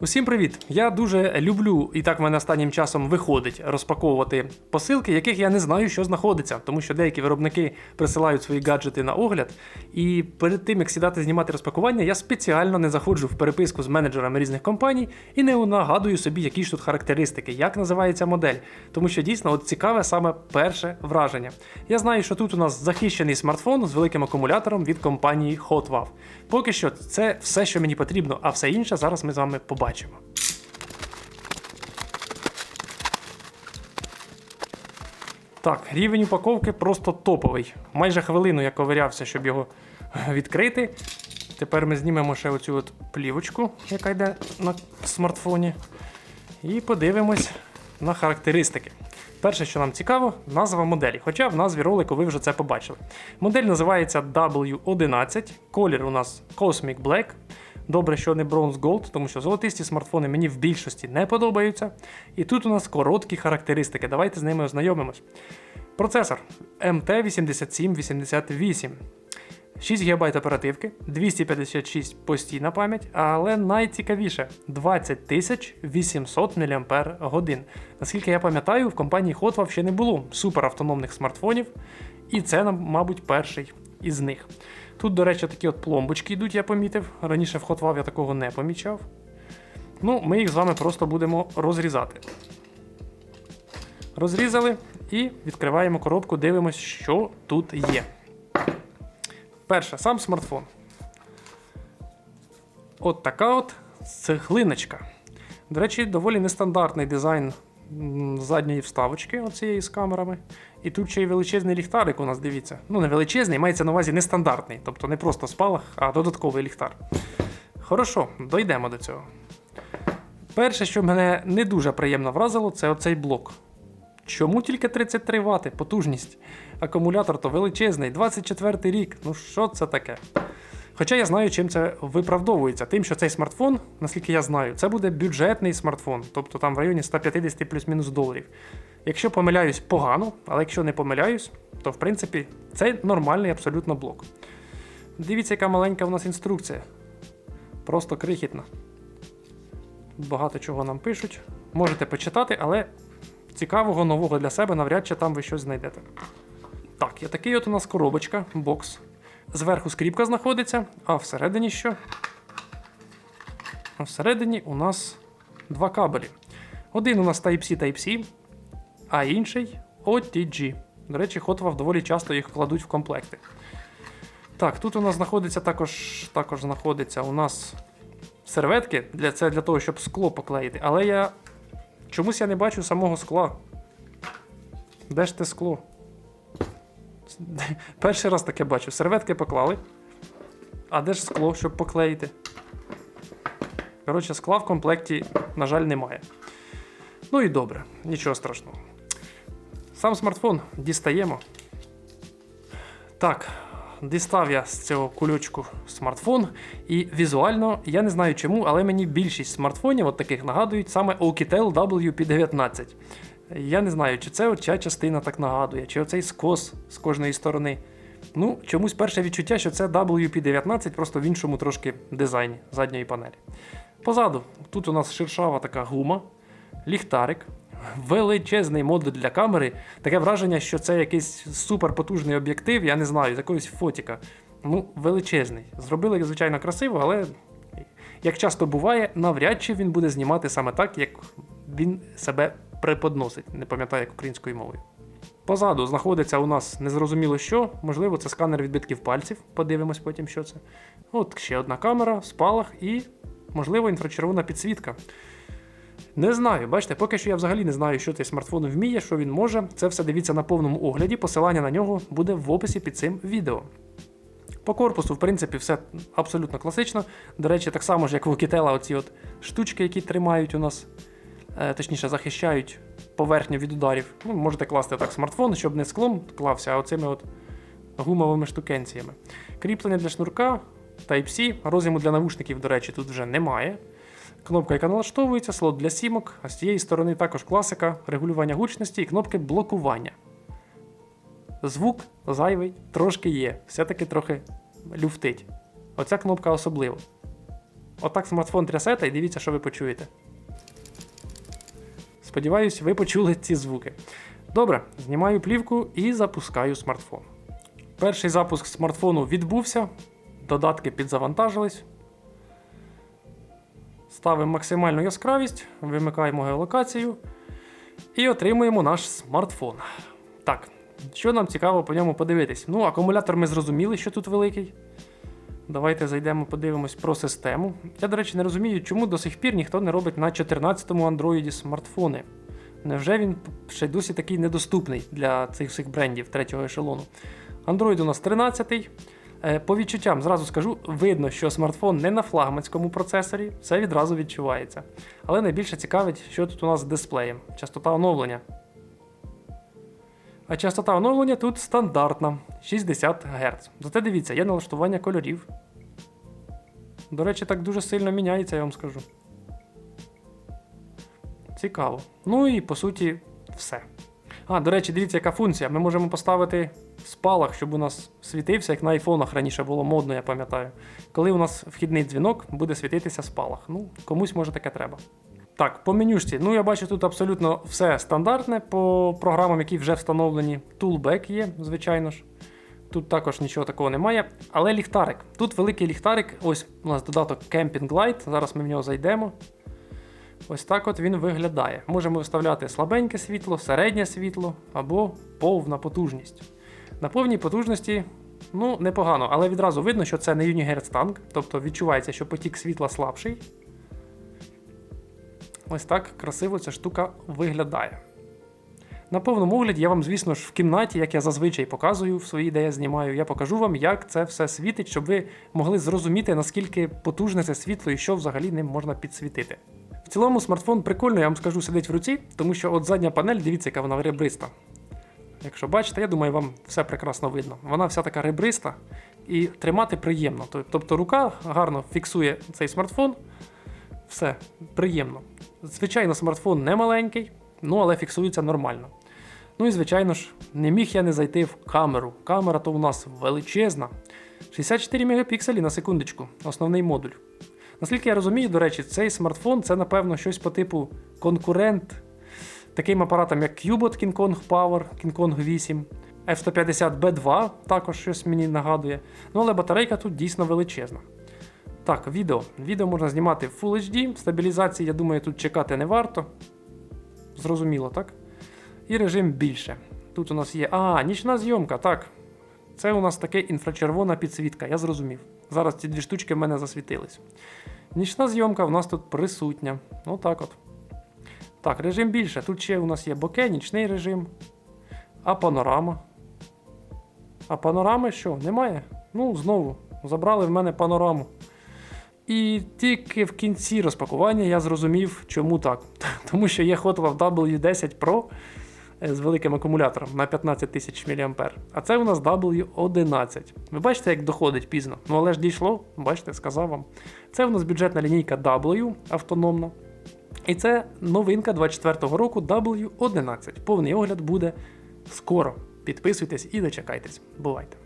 Усім привіт! Я дуже люблю, і так в мене останнім часом виходить розпаковувати посилки, яких я не знаю, що знаходиться, тому що деякі виробники присилають свої гаджети на огляд. І перед тим як сідати знімати розпакування, я спеціально не заходжу в переписку з менеджерами різних компаній і не нагадую собі, які ж тут характеристики, як називається модель. Тому що дійсно от цікаве саме перше враження. Я знаю, що тут у нас захищений смартфон з великим акумулятором від компанії HotWav. Поки що це все, що мені потрібно, а все інше зараз ми з вами побачимо. Так, рівень упаковки просто топовий. Майже хвилину я ковирявся, щоб його відкрити. Тепер ми знімемо ще оцю от плівочку, яка йде на смартфоні. І подивимось на характеристики. Перше, що нам цікаво, назва моделі. Хоча в назві ролику ви вже це побачили. Модель називається W11, колір у нас Cosmic Black. Добре, що не Bronze Gold, тому що золотисті смартфони мені в більшості не подобаються. І тут у нас короткі характеристики. Давайте з ними ознайомимось. Процесор MT8788. 6 ГБ оперативки, 256 постійна пам'ять, але найцікавіше 20 800 мАч. Наскільки я пам'ятаю, в компанії Hotwav ще не було суперавтономних смартфонів, і це, мабуть, перший із них. Тут, до речі, такі от пломбочки йдуть, я помітив. Раніше в Hotwav я такого не помічав. Ну, ми їх з вами просто будемо розрізати. Розрізали і відкриваємо коробку, дивимося, що тут є. Перше, сам смартфон. От така от цеглиночка. До речі, доволі нестандартний дизайн задньої вставочки, оцієї з камерами. І тут ще й величезний ліхтарик у нас, дивіться. Ну, не величезний, мається на увазі нестандартний. Тобто не просто спалах, а додатковий ліхтар. Хорошо, дойдемо до цього. Перше, що мене не дуже приємно вразило, це оцей блок. Чому тільки 33 Вт потужність? Акумулятор то величезний, 24 рік. Ну що це таке? Хоча я знаю, чим це виправдовується. Тим, що цей смартфон, наскільки я знаю, це буде бюджетний смартфон, тобто там в районі 150 плюс-мінус доларів. Якщо помиляюсь, погано, але якщо не помиляюсь, то в принципі це нормальний абсолютно блок. Дивіться, яка маленька в нас інструкція. Просто крихітна. Багато чого нам пишуть. Можете почитати, але цікавого нового для себе навряд чи там ви щось знайдете. Так, є такий от у нас коробочка, бокс. Зверху скріпка знаходиться, а всередині що? А всередині у нас два кабелі. Один у нас Type-C Type-C, а інший OTG. До речі, Hotwav доволі часто їх кладуть в комплекти. Так, тут у нас знаходиться також, також знаходиться у нас серветки. Для, це для того, щоб скло поклеїти. Але я чомусь я не бачу самого скла. Де ж те скло? Перший раз таке бачу. Серветки поклали. А де ж скло, щоб поклеїти? Коротше, скла в комплекті, на жаль, немає. Ну і добре, нічого страшного. Сам смартфон дістаємо. Так, дістав я з цього кульочку смартфон, і візуально я не знаю чому, але мені більшість смартфонів от таких нагадують саме Oukitel WP19. Я не знаю, чи це ця частина так нагадує, чи оцей скос з кожної сторони. Ну, чомусь перше відчуття, що це WP19, просто в іншому трошки дизайні задньої панелі. Позаду, тут у нас шершава така гума, ліхтарик, величезний модуль для камери. Таке враження, що це якийсь суперпотужний об'єктив, я не знаю, з якогось фотіка. Ну, величезний. Зробили, звичайно, красиво, але як часто буває, навряд чи він буде знімати саме так, як він себе преподносить. Не пам'ятаю, як українською мовою. Позаду знаходиться у нас незрозуміло що, можливо, це сканер відбитків пальців. Подивимось потім, що це. От ще одна камера, спалах і, можливо, інфрачервона підсвітка. Не знаю, бачите, поки що я взагалі не знаю, що цей смартфон вміє, що він може. Це все дивіться на повному огляді. Посилання на нього буде в описі під цим відео. По корпусу, в принципі, все абсолютно класично. До речі, так само ж, як в Окітела, оці от штучки, які тримають у нас, точніше, захищають поверхню від ударів. Ну, можете класти так смартфон, щоб не склом клався, а оцими от гумовими штукенціями. Кріплення для шнурка, Type-C, роз'єму для навушників, до речі, тут вже немає. Кнопка, яка налаштовується, слот для сімок, а з цієї сторони також класика, регулювання гучності і кнопки блокування. Звук зайвий трошки є, все-таки трохи люфтить. Оця кнопка особливо. Отак смартфон трясете і дивіться, що ви почуєте. Сподіваюсь, ви почули ці звуки. Добре, знімаю плівку і запускаю смартфон. Перший запуск смартфону відбувся, додатки підзавантажились. Ставимо максимальну яскравість, вимикаємо геолокацію і отримуємо наш смартфон. Так, що нам цікаво по ньому подивитись? Ну, акумулятор ми зрозуміли, що тут великий. Давайте зайдемо, подивимось про систему. Я, до речі, не розумію, чому до сих пір ніхто не робить на 14-му Android смартфони. Невже він ще досі такий недоступний для цих всіх брендів третього ешелону? Android у нас 13-й. Е, По відчуттям зразу скажу, видно, що смартфон не на флагманському процесорі, це відразу відчувається. Але найбільше цікавить, що тут у нас з дисплеєм. Частота оновлення. А частота оновлення тут стандартна 60 Гц. Зате дивіться, є налаштування кольорів. До речі, так дуже сильно міняється, я вам скажу. Цікаво. Ну і по суті, все. А, до речі, дивіться, яка функція. Ми можемо поставити спалах, щоб у нас світився, як на айфонах раніше було модно, я пам'ятаю. Коли у нас вхідний дзвінок, буде світитися спалах. Ну, комусь може таке треба. Так, по менюшці. Ну, я бачу, тут абсолютно все стандартне по програмам, які вже встановлені. Toolback є, звичайно ж. Тут також нічого такого немає. Але ліхтарик. Тут великий ліхтарик. Ось у нас додаток Camping Light. Зараз ми в нього зайдемо. Ось так от він виглядає. Можемо вставляти слабеньке світло, середнє світло або повна потужність. На повній потужності, ну, непогано, але відразу видно, що це не Unihertz танк, тобто відчувається, що потік світла слабший. Ось так красиво ця штука виглядає. На повному огляді я вам, звісно ж, в кімнаті, як я зазвичай показую в своїй, де знімаю, я покажу вам, як це все світить, щоб ви могли зрозуміти, наскільки потужне це світло і що взагалі ним можна підсвітити. В цілому смартфон прикольно, я вам скажу, сидить в руці, тому що от задня панель, дивіться, яка вона ребриста. Якщо бачите, я думаю, вам все прекрасно видно. Вона вся така ребриста і тримати приємно. Тобто рука гарно фіксує цей смартфон. Все, приємно. Звичайно, смартфон не маленький, ну але фіксується нормально. Ну і звичайно ж, не міг я не зайти в камеру. Камера то у нас величезна. 64 мегапікселі на секундочку, основний модуль. Наскільки я розумію, до речі, цей смартфон це, напевно, щось по типу конкурент таким апаратам, як Cubot King Kong Power, King Kong 8, F150B2 також щось мені нагадує. Ну, але батарейка тут дійсно величезна. Так, відео. Відео можна знімати в Full HD. Стабілізації, я думаю, тут чекати не варто. Зрозуміло, так? І режим більше. Тут у нас є. А, нічна зйомка, так. Це у нас таке інфрачервона підсвітка, я зрозумів. Зараз ці дві штучки в мене засвітились. Нічна зйомка в нас тут присутня. Отак от. Так, режим більше. Тут ще у нас є боке, нічний режим. А панорама. А панорами що? Немає? Ну, знову. Забрали в мене панораму. І тільки в кінці розпакування я зрозумів, чому так. Тому що є Hotwave W10 Pro е, з великим акумулятором на 15 тисяч мА. А це у нас W11. Ви бачите, як доходить пізно. Ну але ж дійшло, бачите, сказав вам. Це у нас бюджетна лінійка W автономна. І це новинка 24-го року W11. Повний огляд буде скоро. Підписуйтесь і дочекайтесь. Бувайте!